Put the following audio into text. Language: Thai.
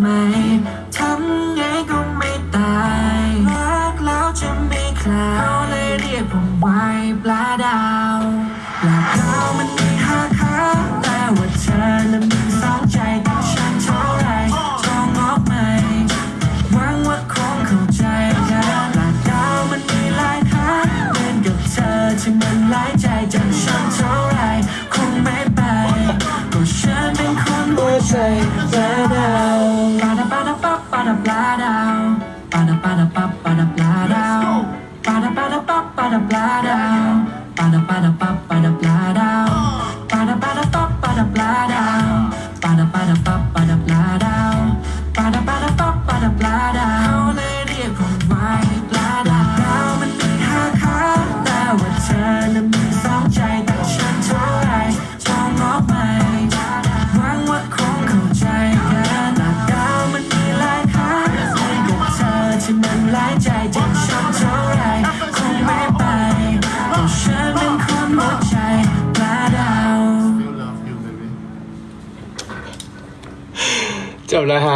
ไหมทำไงก็ไม่ตายรักแล้วจะไม่คลาเขาเลยเรียกผมไว้ปลาดาวปลาดาวมันมีห้าขาแต่ว่าเธอและมีสองใจกับฉันเท่าไรจองงอกไหมหวังว่าคงเข้าใจกันปลาดาวมันมีหลายขาเล่นกับเธอที่มันหลายใจจากฉันเท่าไรคงไม่ไปก็ฉันเป็นคนหัวใจ pladow. Bada bada ba bada pladow. Bada bada ba bada pladow. Bada bada ba bada pladow. Bada bada ba bada pladow. Bada bada ba bada pladow. Bada bada ba bada pladow. เขาเลยเรียกผมว่าให้ หลายใจจะช้ำเท่าไรคงไม่ไปต้องฉันเป็นคนหมดใจปลาดาว จบแล้วฮะ